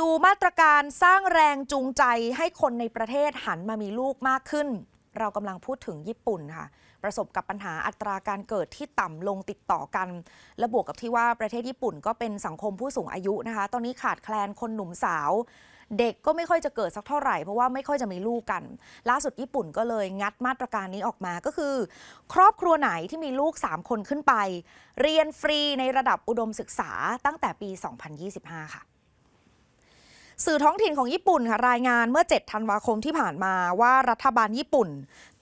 ดูมาตรการสร้างแรงจูงใจให้คนในประเทศหันมามีลูกมากขึ้น เรากำลังพูดถึงญี่ปุ่นค่ะ ประสบกับปัญหาอัตราการเกิดที่ต่ำลงติดต่อกัน และบวกกับที่ว่าประเทศญี่ปุ่นก็เป็นสังคมผู้สูงอายุนะคะ ตอนนี้ขาดแคลนคนหนุ่มสาว เด็กก็ไม่ค่อยจะเกิดสักเท่าไหร่ เพราะว่าไม่ค่อยจะมีลูกกัน ล่าสุดญี่ปุ่นก็เลยงัดมาตรการนี้ออกมาก็คือ ครอบครัวไหนที่มีลูก 3 คนขึ้นไป เรียนฟรีในระดับอุดมศึกษาตั้งแต่ปี 2025 ค่ะ สื่อท้องถิ่นของญี่ปุ่นค่ะรายงานเมื่อ 7 ธันวาคมที่ผ่านมาว่ารัฐบาลญี่ปุ่น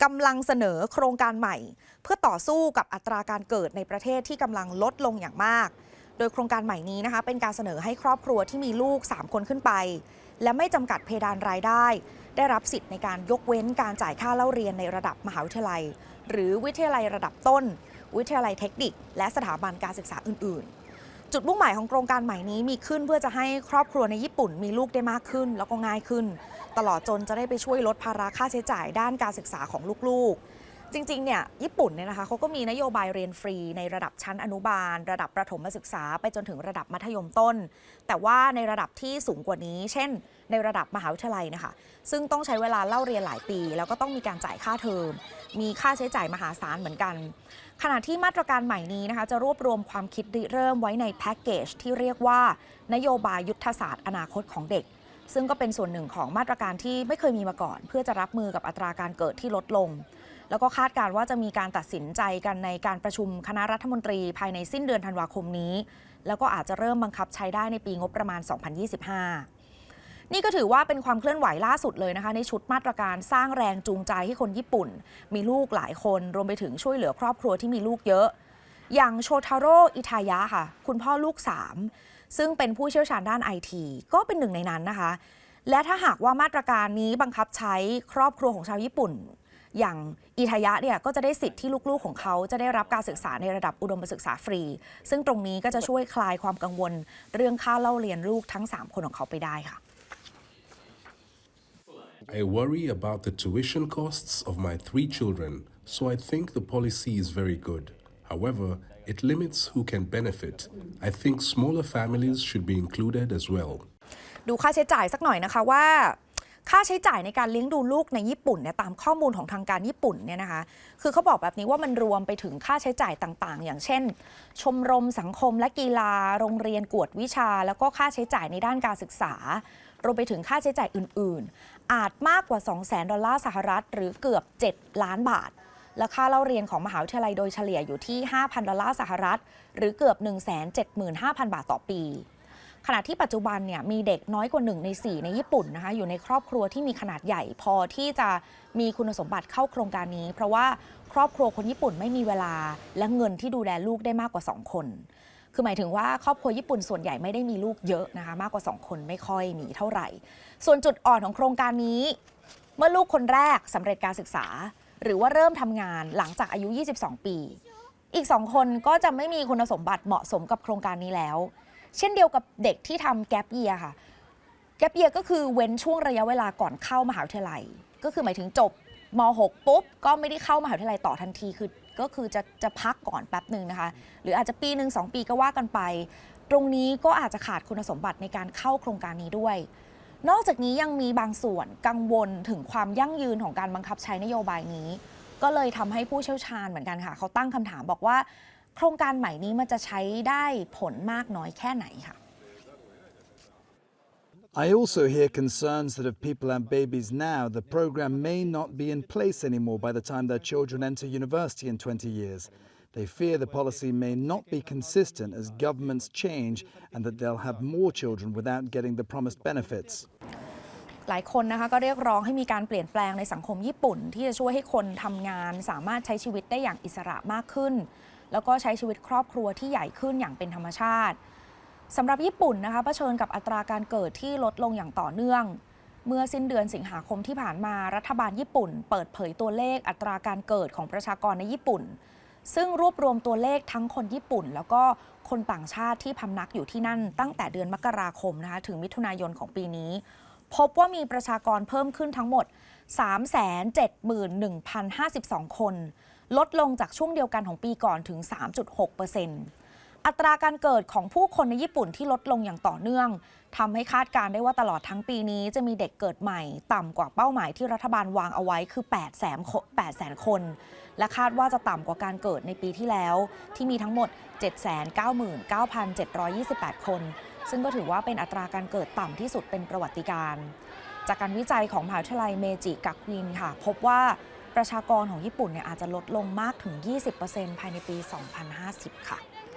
กำลังเสนอโครงการใหม่ เพื่อต่อสู้กับอัตราการเกิดในประเทศที่กำลังลดลงอย่างมาก โดยโครงการใหม่นี้นะคะ เป็นการเสนอให้ครอบครัวที่มีลูก 3 คนขึ้นไป และไม่จำกัดเพดานรายได้ ได้รับสิทธิ์ในการยกเว้นการจ่ายค่าเล่าเรียนในระดับมหาวิทยาลัย หรือวิทยาลัยระดับต้น วิทยาลัยเทคนิค และสถาบันการศึกษาอื่น ๆ จุดมุ่งหมายของโครงการใหม่นี้มีขึ้นเพื่อจะให้ครอบครัวในญี่ปุ่นมีลูกได้มากขึ้น แล้วก็ง่ายขึ้น ตลอดจนจะได้ไปช่วยลดภาระค่าใช้จ่ายด้านการศึกษาของลูกๆ จริงๆ เนี่ยญี่ปุ่นเนี่ยนะคะเขาก็มีนโยบายเรียนฟรีในระดับชั้นอนุบาล ระดับประถมศึกษาไปจนถึงระดับมัธยมต้น แต่ว่าในระดับที่สูงกว่านี้ เช่น ในระดับมหาวิทยาลัยนะคะซึ่งต้องใช้เวลาเล่าเรียนหลายปี แล้วก็ต้องมีการจ่ายค่าเทอมมีค่าใช้จ่ายมหาศาลเหมือนกัน ขณะที่มาตรการใหม่นี้นะคะจะรวบรวมความคิดริเริ่มไว้ในแพ็กเกจที่เรียกว่า นโยบายยุทธศาสตร์ อนาคตของเด็ก ซึ่งก็เป็นส่วนหนึ่งของมาตรการที่ไม่เคยมีมาก่อน เพื่อจะรับมือกับอัตราการเกิดที่ลดลง แล้วก็คาดการว่าจะมีการตัดสินใจกันในการประชุมคณะรัฐมนตรีภายในสิ้นเดือนธันวาคมนี้ แล้วก็อาจจะเริ่มบังคับใช้ได้ในปีงบประมาณ 2025 นี่ก็ถือว่าเป็นความเคลื่อนไหวล่าสุดเลยนะคะ ในชุดมาตรการสร้างแรงจูงใจให้คนญี่ปุ่น มีลูกหลายคนรวมไปถึงช่วยเหลือครอบครัวที่มีลูกเยอะ อย่างโชทาโร่อิทายะค่ะ คุณพ่อลูก 3 ซึ่งเป็นผู้เชี่ยวชาญด้านไอทีก็เป็นหนึ่งในนั้นนะคะ และถ้าหากว่ามาตรการนี้บังคับใช้ครอบครัวของชาวญี่ปุ่น อย่างอิทายะเนี่ยก็จะได้สิทธิ์ที่ลูกๆของเขาจะได้รับการศึกษาในระดับอุดมศึกษาฟรี ซึ่งตรงนี้ก็จะช่วยคลายความกังวล เรื่องค่าเล่าเรียนลูกทั้ง 3 คนของเขาไปได้ค่ะ I worry about the tuition costs of my three children, so I think the policy is very good. However, it limits who can benefit. I think smaller families should be included as well. ดูค่าใช้จ่ายสักหน่อยนะคะว่า ค่าใช้จ่ายในการเลี้ยงดูลูกในญี่ปุ่นเนี่ยตามข้อมูลของทางการญี่ปุ่นเนี่ยนะคะ คือเขาบอกแบบนี้ว่ามันรวมไปถึงค่าใช้จ่ายต่างๆ อย่างเช่น ชมรมสังคมและกีฬา โรงเรียนกวดวิชา แล้วก็ค่าใช้จ่ายในด้านการศึกษารวมไปถึงค่าใช้จ่ายอื่น ๆ อาจมากกว่า2 0 0 0 0 0ดอลลาร์สหรัฐ หรือเกือบ 7 ล้านบาท และค่าเล่าเรียนของมหาวิทยาลัยโดยเฉลี่ยอยู่ที่ 5,000 ดอลลาร์สหรัฐ หรือเกือบ 175,000 บาทต่อปี ขณะที่ปัจจุบันเนี่ยมีเด็กน้อยกว่า 1 ใน 4 ในญี่ปุ่นนะคะอยู่ในครอบครัวที่มีขนาดใหญ่พอที่จะมีคุณสมบัติเข้าโครงการนี้ เพราะว่าครอบครัวคนญี่ปุ่นไม่มีเวลา และเงินที่ดูแลลูกได้มากกว่า 2 คน คือหมายถึงว่าครอบครัวญี่ปุ่นส่วนใหญ่ไม่ได้มีลูกเยอะนะคะมากกว่า 2 คนไม่ค่อยมีเท่าไหร่ ส่วนจุดอ่อนของโครงการนี้ เมื่อลูกคนแรกสำเร็จการศึกษา หรือว่าเริ่มทำงานหลังจากอายุ 22 ปี อีก 2 คนก็จะไม่มีคุณสมบัติเหมาะสมกับโครงการนี้แล้ว เช่นเดียวกับเด็กที่ทำแกปเยียค่ะแกปเยียก็คือเว้นช่วงระยะเวลาก่อนเข้ามหาวิทยาลัย ก็คือหมายถึงจบม .6 ปุ๊บ ก็ไม่ได้เข้ามหาวิทยาลัยต่อทันที คือ ก็คือจะจะพักก่อนแป๊บหนึ่งนะคะ หรืออาจจะปีหนึ่งสองปีก็ว่ากันไป ตรงนี้ก็อาจจะขาดคุณสมบัติในการเข้าโครงการนี้ด้วย นอกจากนี้ยังมีบางส่วนกังวลถึงความยั่งยืนของการบังคับใช้นโยบายนี้ ก็เลยทำให้ผู้เชี่ยวชาญเหมือนกันค่ะ เขาตั้งคำถามบอกว่า โครงการใหม่นี้มันจะใช้ได้ผลมากน้อยแค่ไหนค่ะ I also hear concerns that if people have babies now, the program may not be in place anymore by the time their children enter university in 20 years. They fear the policy may not be consistent as governments change and that they'll have more children without getting the promised benefits. หลายคนนะคะก็เรียกร้องให้มีการเปลี่ยนแปลงในสังคมญี่ปุ่น ที่จะช่วยให้คนทำงานสามารถใช้ชีวิตได้อย่างอิสระมากขึ้น แล้วก็ใช้ชีวิตครอบครัวที่ใหญ่ขึ้นอย่างเป็นธรรมชาติ สำหรับญี่ปุ่นนะคะเผชิญกับอัตราการเกิดที่ลดลงอย่างต่อเนื่อง เมื่อสิ้นเดือนสิงหาคมที่ผ่านมารัฐบาลญี่ปุ่น เปิดเผยตัวเลขอัตราการเกิดของประชากรในญี่ปุ่น ซึ่งรวบรวมตัวเลขทั้งคนญี่ปุ่น แล้วก็คนต่างชาติที่พำนักอยู่ที่นั่นตั้งแต่เดือนมกราคมนะคะถึงมิถุนายนของปีนี้ พบว่ามีประชากรเพิ่มขึ้นทั้งหมด 371,052 คน ลดลงจากช่วงเดียวกันของปีก่อนถึง 3.6%อัต อัตราการเกิดของผู้คนในญี่ปุ่นที่ลดลงอย่างต่อเนื่องทำให้คาดการได้ว่าตลอดทั้งปีนี้จะมีเด็กเกิดใหม่ ต่ำกว่าเป้าหมายที่รัฐบาลวางเอาไว้คือ 8 แสน8แสนคน และคาดว่าจะต่ำกว่าการเกิดในปีที่แล้ว ที่มีทั้งหมด 799,728 คน ซึ่งก็ถือว่าเป็นอัตราการเกิดต่ำที่สุดเป็นประวัติการ จากการวิจัยของมหาวิทยาลัยเมจิกักวินค่ะ พบว่าประชากรของญี่ปุ่นเนี่ยอาจจะลดลงมากถึง 20%ภายในปี 2050 ค่ะ